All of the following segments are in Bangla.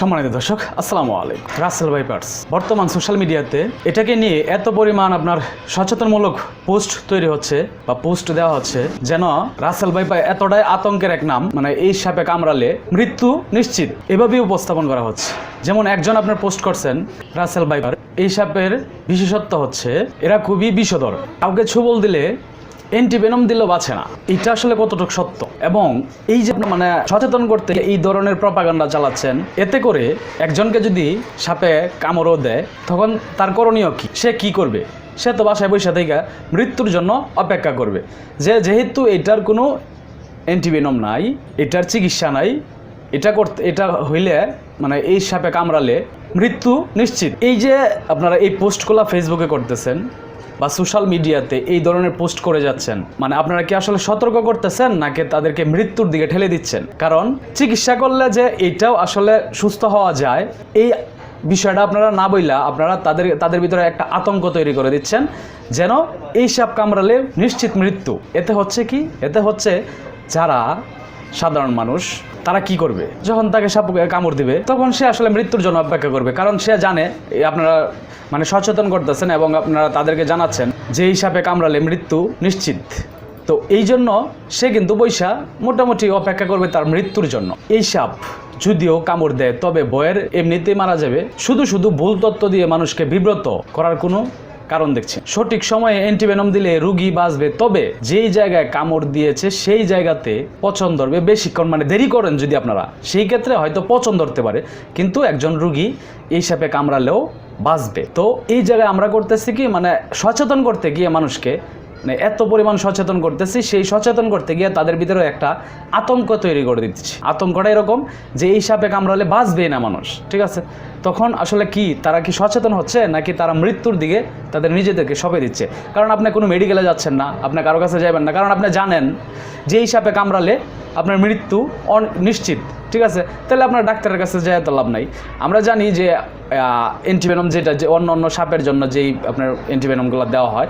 সম্মানিত দর্শক, আসসালামু আলাইকুম। রাসেল ভাইপার্স বর্তমান সোশ্যাল মিডিয়াতে এটাকে নিয়ে এত পরিমাণ আপনার সচেতনমূলক পোস্ট তৈরি হচ্ছে বা পোস্ট দেওয়া হচ্ছে যেন রাসেল ভাইপার এতটাই আতঙ্কের এক নাম মানে এই সাপে কামড়ালে মৃত্যু নিশ্চিত। এভাবেই উপস্থাপন করা হচ্ছে। যেমন একজন আপনার পোস্ট করছেন, রাসেল ভাইপার এই সাপের বিশেষত্ব হচ্ছে এরা খুবই বিষধর। কাউকে ছুবল দিলে অ্যান্টিভেনম দিলেও বাঁচে না। এটা আসলে কতটুকু সত্য? এবং এই যে মানে সচেতন করতে এই ধরনের প্রপাগান্ডা চালাচ্ছেন, এতে করে একজনকে যদি সাপে কামড়ও দেয়, তখন তার করণীয় কি? সে কি করবে? সে তো বাসায় বসে থেকে মৃত্যুর জন্য অপেক্ষা করবে। যে যেহেতু এটার কোনো অ্যান্টিভেনম নাই, এটার চিকিৎসা নাই, এটা করতে, এটা হইলে মানে এই সাপে কামড়ালে মৃত্যু নিশ্চিত। এই যে আপনারা এই পোস্টগুলো ফেসবুকে করতেছেন বা সোশ্যাল মিডিয়াতে এই ধরনের পোস্ট করে যাচ্ছেন। মানে আপনারা কি আসলে সতর্ক করতেছেন, নাকি তাদেরকে মৃত্যুর দিকে ঠেলে দিচ্ছেন? কারণ চিকিৎসা করলে যে এটাও আসলে সুস্থ হওয়া যায়, এই বিষয়টা আপনারা না বইলা আপনারা তাদের তাদের ভিতরে একটা আতঙ্ক তৈরি করে দিচ্ছেন, যেন এই সাপ কামড়ালে নিশ্চিত মৃত্যু। এতে হচ্ছে কি? এতে হচ্ছে যারা সাধারণ মানুষ তারা কি করবে? যখন তাকে সাপ কামড় দিবে, তখন সে আসলে মৃত্যুর জন্য অপেক্ষা করবে। কারণ সে জানে আপনারা মানে সচেতন করতেছেন এবং আপনারা তাদেরকে জানাচ্ছেন যে এই সাপে কামড়ালে মৃত্যু নিশ্চিত। তো এই জন্য সে কিন্তু বৈশা মোটামুটি অপেক্ষা করবে তার মৃত্যুর জন্য। এই সাপ যদিও কামড় দেয়, তবে বয়ের এমনিতেই মারা যাবে। শুধু শুধু ভুল তত্ত্ব দিয়ে মানুষকে বিব্রত করার কোনো কারণ দেখছি। সঠিক সময়ে অ্যান্টিভেনম দিলে রুগী বাঁচবে, তবে যেই জায়গায় কামড় দিয়েছে সেই জায়গাতে পচন ধরবে বেশিক্ষণ। মানে দেরি করেন যদি আপনারা। সেই ক্ষেত্রে হয়তো পচন ধরতে পারে, কিন্তু একজন রুগী এই সাপে কামড়ালেও বাঁচবে। তো এই জায়গায় আমরা করতেছি কি মানে সচেতন করতে গিয়ে মানুষকে মানে এত পরিমাণ সচেতন করতেছি, সেই সচেতন করতে গিয়ে তাদের ভিতরে একটা আতঙ্ক তৈরি করে দিচ্ছি। আতঙ্কটা এরকম যে এই সাপে কামড়ালে বাঁচবেই না মানুষ, ঠিক আছে? তখন আসলে কি, তারা কি সচেতন হচ্ছে নাকি তারা মৃত্যুর দিকে তাদের নিজেদেরকে সঁপে দিচ্ছে? কারণ আপনি কোনো মেডিকেলে যাচ্ছেন না, আপনি কারও কাছে যাবেন না, কারণ আপনি জানেন যে এই সাপে কামড়ালে আপনার মৃত্যু অন- নিশ্চিত, ঠিক আছে? তাহলে আপনার ডাক্তারের কাছে যায় তো লাভ নাই। আমরা জানি যে অ্যান্টিভেনম যেটা, যে অন্য অন্য সাপের জন্য যেই আপনার অ্যান্টিভেনমগুলো দেওয়া হয়,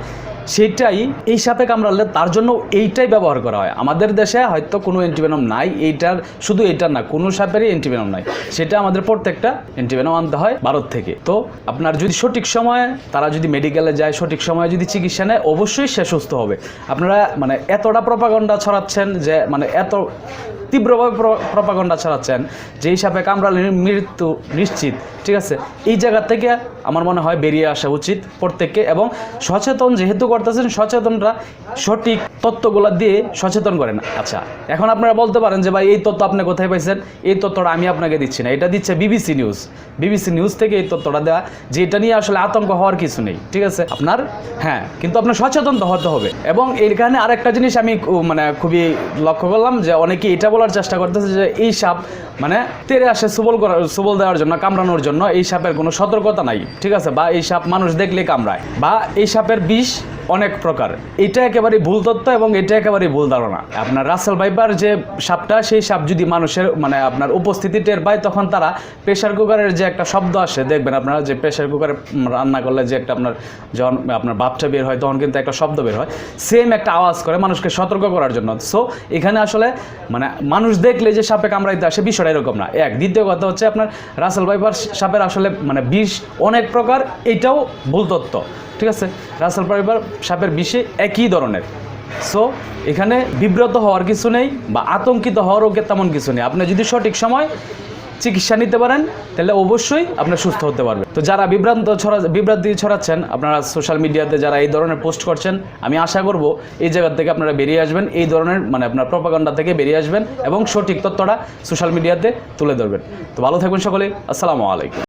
সেটাই, এই সাপে কামড়ালে তার জন্য এইটাই ব্যবহার করা হয়। আমাদের দেশে হয়তো কোনো অ্যান্টিভেনম নাই, এইটার, শুধু এইটার না, কোনো সাপেরই অ্যান্টিভেনম নাই। সেটা আমাদের প্রত্যেকটা অ্যান্টিভেনম আনতে হয় ভারত থেকে। তো আপনার যদি সঠিক সময়ে, তারা যদি মেডিকেলে যায়, সঠিক সময়ে যদি চিকিৎসা নেয়, অবশ্যই সে সুস্থ হবে। আপনারা মানে এতটা প্রপাগণ্ডা ছড়াচ্ছেন যে মানে এত তীব্রভাবে প্রপাগণ্ডা ছড়াচ্ছেন যে সাপে কামড়ালে মৃত্যু নিশ্চিত, ঠিক আছে? এই জায়গা থেকে আমার মনে হয় বেরিয়ে আসা উচিত প্রত্যেককে এবং সচেতন যেহেতু করতেছেন, সচেতনরা সঠিক তথ্যগুলো দিয়ে সচেতন করেন। আচ্ছা এখন আপনারা বলতে পারেন যে, ভাই, এই তথ্য আপনি কোথায় পাইছেন? এই তথ্যটা আমি আপনাকে দিচ্ছি না। এটা দিচ্ছে বিবিসি নিউজ। বিবিসি নিউজ থেকে এই তথ্যটা দেওয়া যে এটা নিয়ে আসলে আতঙ্ক হওয়ার কিছু নেই, ঠিক আছে? আপনার হ্যাঁ কিন্তু আপনার সচেতন তো হতে হবে। এবং এখানে আরেকটা জিনিস আমি মানে খুবই লক্ষ্য করলাম যে, অনেকে এটা বলার চেষ্টা করতেছে যে, এই সাপ মানে তেরে আসে সুবল করার সুবল দেওয়ার জন্য, কামড়ানোর জন্য, এই সাপের কোনো সতর্কতা নাই, ঠিক আছে? বা এই সাপ মানুষ দেখলে কামড়ায়। বা এই সাপের বিষ অনেক প্রকার। এটা একেবারে ভুল তথ্য এবং এটা একেবারে ভুল ধারণা। আপনার রাসেল ভাইপার যে সাপটা, সেই সাপ যদি মানুষের মানে আপনার উপস্থিতি টের পায়, তখন তারা প্রেশার কুকারের যে একটা শব্দ আসে, দেখবেন আপনারা যে প্রেশার কুকারে রান্না করলে যে একটা আপনার যখন আপনার ভাবটা বের হয়, তখন কিন্তু একটা শব্দ বের হয়। সেম একটা আওয়াজ করে মানুষকে সতর্ক করার জন্য। সো এখানে আসলে মানে মানুষ দেখলে যে সাপে কামড়াইতে আসে, বিষয়টা এরকম না। এক, দ্বিতীয় কথা হচ্ছে আপনার রাসেল ভাইপার সাপের আসলে মানে বিষ অনেক প্রকার, এটাও ভুল তথ্য। ঠিক আছে? রাসেল ভাইপার সাপের বিষে একই ধরনের। সো এখানে বিব্রত হওয়ার কিছু নেই বা আতঙ্কিত হওয়ারও কে- তেমন কিছু নেই। আপনি যদি সঠিক সময় চিকিৎসা নিতে পারেন, তাহলে অবশ্যই আপনার সুস্থ হতে পারবে তো যারা বিভ্রান্ত ছড়া বিভ্রান্তি ছড়াচ্ছেন, আপনারা সোশ্যাল মিডিয়াতে যারা এই ধরনের পোস্ট করছেন, আমি আশা করব এই জায়গা থেকে আপনারা বেরিয়ে আসবেন, এই ধরনের মানে আপনার প্রপাগান্ডা থেকে বেরিয়ে আসবেন এবং সঠিক তথ্যটা সোশ্যাল মিডিয়াতে তুলে ধরবেন। তো ভালো থাকবেন সকলে আসসালামু আলাইকুম।